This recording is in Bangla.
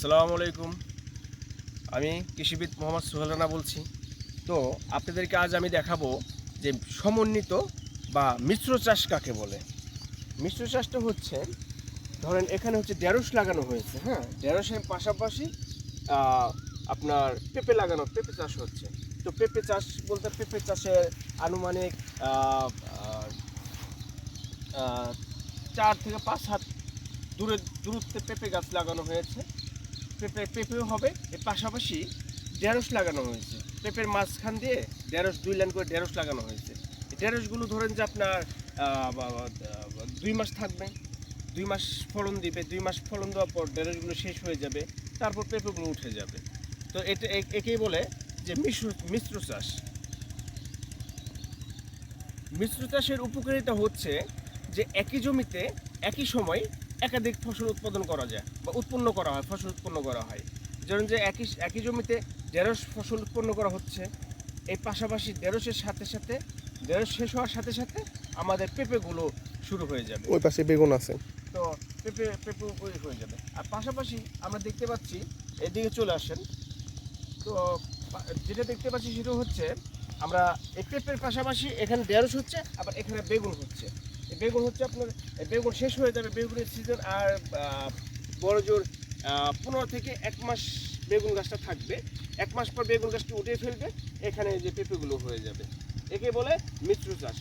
আসসালামু আলাইকুম। আমি কৃষিবিদ মোহাম্মদ সোহেল রানা বলছি। তো আপনাদেরকে আজ আমি দেখাবো যে সমন্বিত বা মিশ্র চাষ কাকে বলে। মিশ্র চাষটা হচ্ছে, ধরেন এখানে হচ্ছে ঢেঁড়স লাগানো হয়েছে হ্যাঁ? ঢেঁড়সের পাশাপাশি আপনার পেঁপে লাগানো, পেঁপে চাষ হচ্ছে। তো পেঁপে চাষ বলতে পেঁপে চাষের আনুমানিক চার থেকে পাঁচ হাত দূরে, দূরত্বে পেঁপে গাছ লাগানো হয়েছে। পেঁপে পেঁপেও হবে। এর পাশাপাশি ঢেঁড়স লাগানো হয়েছে। পেঁপের মাঝখান দিয়ে ঢেঁড়স, দুই লাইন করে ঢেঁড়স লাগানো হয়েছে। ঢেঁড়সগুলো ধরেন যে আপনার দুই মাস থাকবে। দুই মাস ফলন দিবে। দুই মাস ফলন দেওয়ার পর ঢেঁড়সগুলো শেষ হয়ে যাবে। তারপর পেঁপেগুলো উঠে যাবে। তো এটা একেই বলে যে মিশ্র মিশ্র চাষ। মিশ্র চাষের উপকারিতা হচ্ছে যে একই জমিতে একই সময় একাধিক ফসল উৎপাদন করা যায় বা উৎপন্ন করা হয় ফসল উৎপন্ন করা হয়। যেমন যে একই একই জমিতে ঢেঁড়স ফসল উৎপন্ন করা হচ্ছে এই পাশাপাশি ঢেঁড়সের সাথে সাথে ঢেঁড়স শেষ হওয়ার সাথে সাথে আমাদের পেঁপেগুলো শুরু হয়ে যাবে। ওই পাশে বেগুন আছে। তো পেঁপে পেঁপে উপরে হয়ে যাবে। আর পাশাপাশি আমরা দেখতে পাচ্ছি এদিকে চলে আসেন। তো যেটা দেখতে পাচ্ছি সেটা হচ্ছে আমরা এই পেঁপের পাশাপাশি এখানে ঢেঁড়স হচ্ছে আবার এখানে বেগুন হচ্ছে। বেগুন হচ্ছে আপনার বেগুন শেষ হয়ে যাবে বেগুনের সিজন আর বড় জোর পনেরো থেকে এক মাস বেগুন গাছটা থাকবে। এক মাস পর বেগুন গাছটি উঠে ফেলবে, এখানে যে পেঁপেগুলো হয়ে যাবে। একে বলে মিশ্র চাষ।